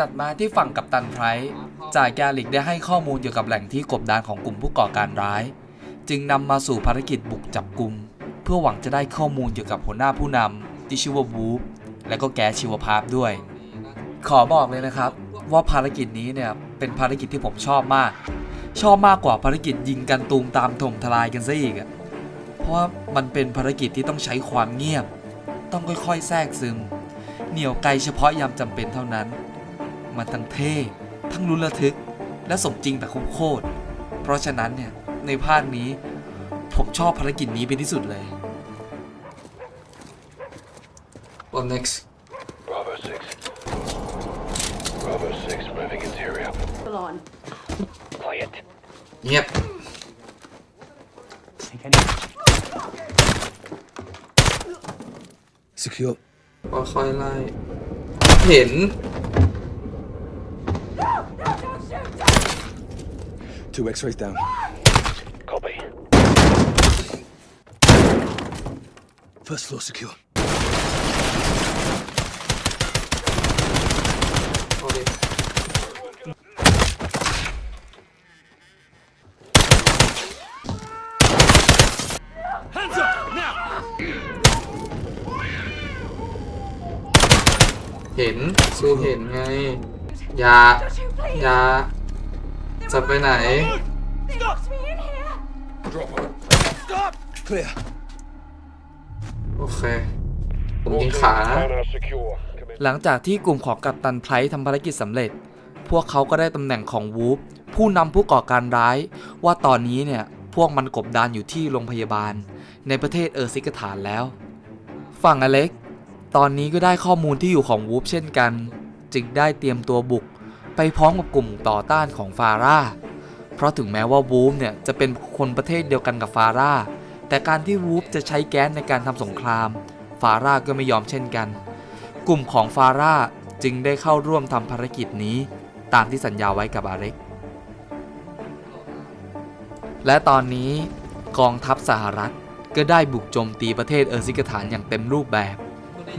ตัดมาที่ฝั่งกัปตันไพรส์จ่ายแกลิกได้ให้ข้อมูลเกี่ยวกับแหล่งที่กบดานของกลุ่มผู้ก่อการร้าย จึงนำมาสู่ภารกิจบุกจับกลุ่ม เพื่อหวังจะได้ข้อมูลเกี่ยวกับหัวหน้าผู้นำที่ชื่อว่าวูฟและก็แกชีวภาพด้วย ขอบอกเลยนะครับ ว่าภารกิจนี้เนี่ยเป็นภารกิจที่ผมชอบมาก ชอบมากกว่าภารกิจยิงกันตูมตามถมทลายกันซะอีกอะเพราะว่ามันเป็นภารกิจที่ต้องใช้ความเงียบ ต้องค่อยๆ แทรกซึม เหนี่ยวไกลเฉพาะยามจำเป็นเท่านั้น มันทั้งเท่ ทั้งลุ้นระทึก และสมจริงแบบโคตรๆเพราะฉะนั้นเนี่ย ในภาคนี้ ผมชอบภารกิจนี้เป็นที่สุดเลย What next Bravo 6. Bravo 6, moving interior. Full on. Quiet. เงียบ Secure. ค่อยๆไล่เห็น Two X-rays down. Copy. First floor secure. เอาดิ เห็นซูเห็นไง อย่า อย่า จะไปไหน They locked me in here. Clear. โอเค ผมยิงขานะ Container secure. Commence หลังจากที่กลุ่มของกัปตันไพรท์ทำภารกิจสำเร็จ พวกเขาก็ได้ตำแหน่งของวูฟผู้นำผู้ก่อการร้าย ว่าตอนนี้เนี่ยพวกมันกบดานอยู่ที่โรงพยาบาล ในประเทศเออร์ซิกฐานแล้ว ฝั่งอเล็ก ตอนนี้ก็ได้ข้อมูลที่อยู่ของวูฟเช่นกัน จึงได้เตรียมตัวบุก ไปพร้อมกับกลุ่มต่อต้านของฟาร่า เพราะถึงแม้ว่าวูฟเนี่ยจะเป็นคนประเทศเดียวกันกับฟาร่า แต่การที่วูฟจะใช้แก๊สในการทำสงคราม ฟาร่าก็ไม่ยอมเช่นกัน กลุ่มของฟาร่าจึงได้เข้าร่วมทำภารกิจนี้ ตามที่สัญญาไว้กับอาเร็ก และตอนนี้กองทัพสหรัฐก็ได้บุกโจมตีประเทศเออร์ซิกฐานอย่างเต็มรูปแบบ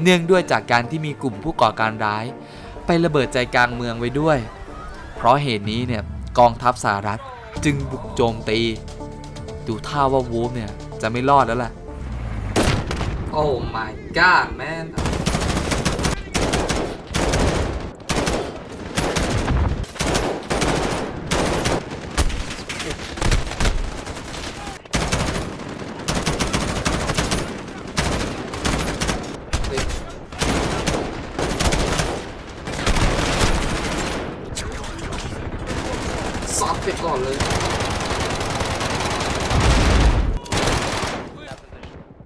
เนื่องด้วยจากการที่มีกลุ่มผู้ก่อการร้าย ไประเบิดใจกลางเมืองไว้ด้วย เพราะเหตุนี้เนี่ยกองทัพสหรัฐจึงบุกโจมตี ดูท่าว่าวูฟเนี่ยจะไม่รอดแล้วล่ะ โอ้ my god man ซั ดไปก่อนเลย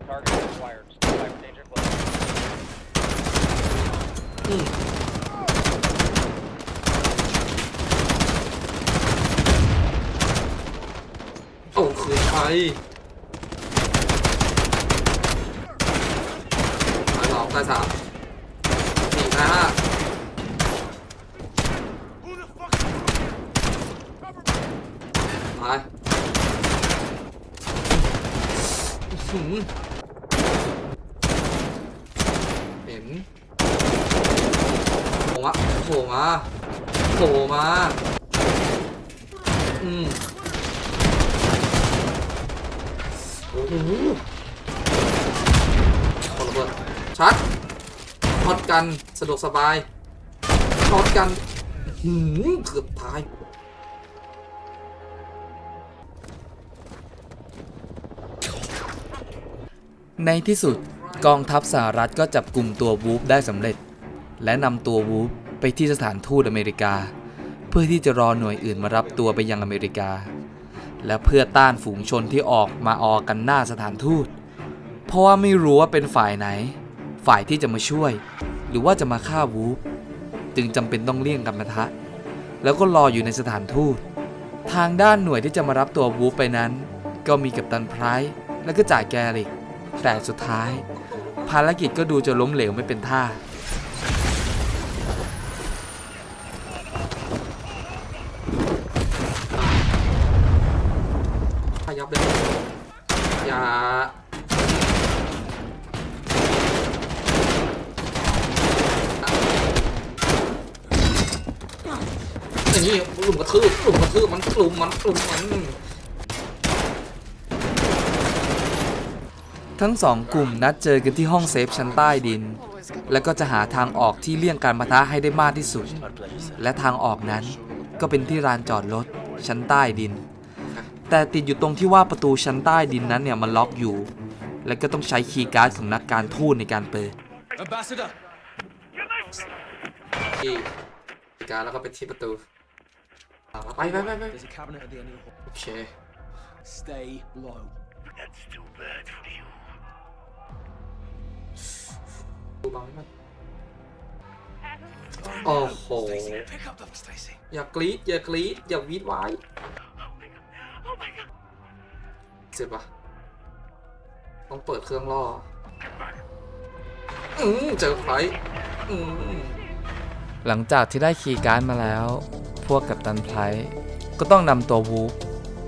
Target acquired. Fire danger close. โอ้คืนไปตายสองตายสามสี่ตายห้า ตายอื้อหือเห็นโผล่มาโผล่มาโผล่มา อืมโอ้โหคนระเบิดชัดช็อตกันสะดวกสบายช็อตกันหืมเกือบตาย ในที่สุดกองทัพสหรัฐก็จับกลุ่มตัววูฟได้สำเร็จ และนำตัววูฟไปที่สถานทูตอเมริกา เพื่อที่จะรอหน่วยอื่นมารับตัวไปยังอเมริกา และเพื่อต้านฝูงชนที่ออกมาออกันหน้าสถานทูต เพราะว่าไม่รู้ว่าเป็นฝ่ายไหน ฝ่ายที่จะมาช่วย หรือว่าจะมาฆ่าวูฟจึงจำเป็นต้องเลี่ยงกันปะทะ แล้วก็รออยู่ในสถานทูต ทางด้านหน่วยที่จะมารับตัววูฟไปนั้น ก็มีกัปตันไพร์และก็จ่าแกริก แต่สุดท้าย ภารกิจก็ดูจะล้มเหลวไม่เป็นท่าขยับเลยอย่าอย่างนี่กลุ่มกระทืบกลุ่มกระทืบมันกลุ่มมันกลุ่มมัน ทั้งสองกลุ่มนัดเจอกันที่ห้องเซฟชั้นใต้ดิน แล้วก็จะหาทางออกที่เลี่ยงการปะทะให้ได้มากที่สุด และทางออกนั้นก็เป็นที่ลานจอดรถชั้นใต้ดิน แต่ติดอยู่ตรงที่ว่าประตูชั้นใต้ดินนั้นเนี่ยมันล็อกอยู่ และก็ต้องใช้คีย์การ์ดของนักการทูตในการเปิด Ambassador! ที่คีย์การ์ดแล้วก็ไปที่ประตูไปไปไปไป There's a cabinet at the end of the hall. โอเค Stay low. ดูบังมันโอ้โห Pick up the Stacy. อย่ากรี๊ดอย่ากรี๊ดอย่าวีดไว้เจ็บปะต้องเปิดเครื่องล่อ อืมเจอไฟอืมหลังจากที่ได้คีย์การ์ดมาแล้ว พวกกับตันไพรก็ต้องนำตัววูฟ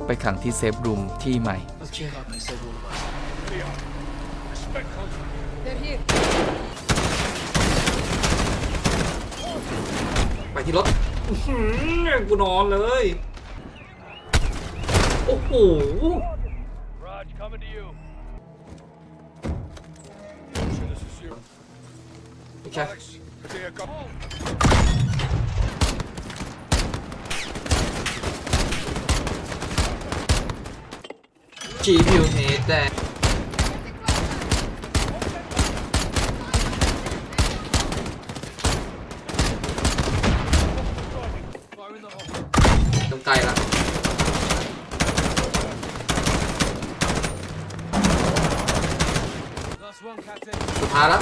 ไปขังที่เซฟรูมที่ใหม่ Okay. They save all of us. They're here. ไป ที่รถอื้อหือกูนอนเลย โอ้โห Raj, coming to you. โอเค There, go. จีพิวเฮดแต่ต้อง กล้ละสุดท้ายแล้ว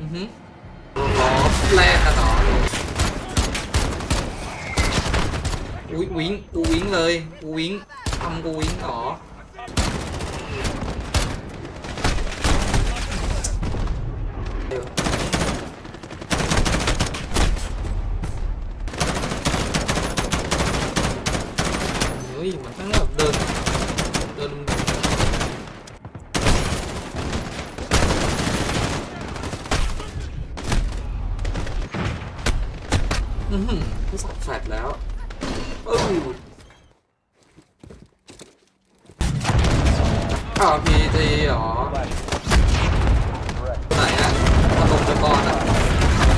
อือหือล้อแรกกันต่ออุ้ยวิงกูวิงเลยกูวิงทำกูวิงเหรอเดี๋ยวเฮ้ยมันต้องแบบเดิน เดิน อือหือผู้สับแฟดแล้วเออ อ้าวพีจีเหรอไหนอะถล่มไปก่อนอะ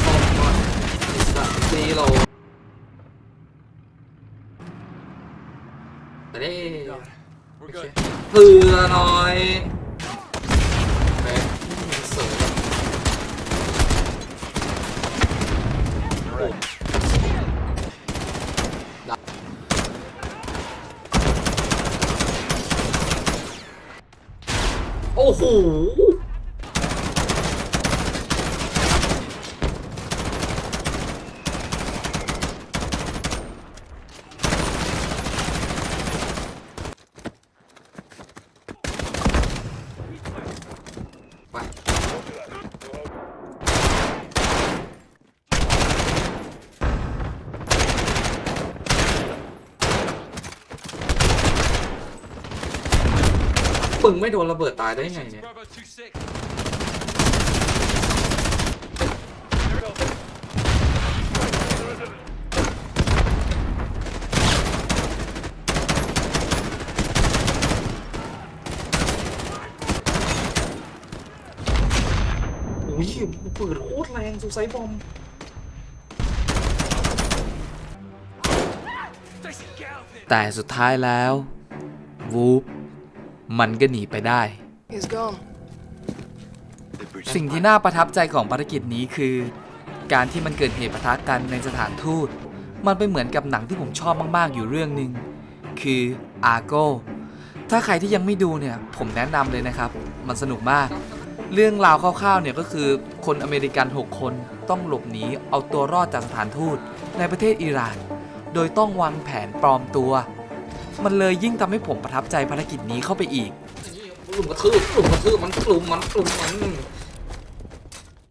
ถล่มก่อนอิสระซีโลไปดิ We're good. เผื่อหน่อยเฮ้ยเสือ โอ้โห ปึงไม่โดนระเบิดตายได้ไงเนี่ย Bravo 2-6. อุ้ยปืนโคตรแรงซูไซบอมแต่สุดท้ายแล้ว วูฟ มันก็หนีไปได้ He's gone. สิ่งที่น่าประทับใจของภารกิจนี้คือ การที่มันเกิดเหตุปะทะกันในสถานทูต มันเป็นเหมือนกับหนังที่ผมชอบมาก ๆ อยู่เรื่องหนึ่งคือ Argo ถ้าใครที่ยังไม่ดูเนี่ย ผมแนะนำเลยนะครับ มันสนุกมาก เรื่องราวคร่าวๆเนี่ยก็คือคนอเมริกัน 6 คนต้องหลบหนีเอาตัวรอดจากสถานทูตในประเทศอิหร่าน โดยต้องวางแผนปลอมตัว มันเลยยิ่งทำให้ผมประทับใจภารกิจนี้เข้าไปอีก ลุมกระทืบลุมกระทืบมันกลุมมันกลุมมัน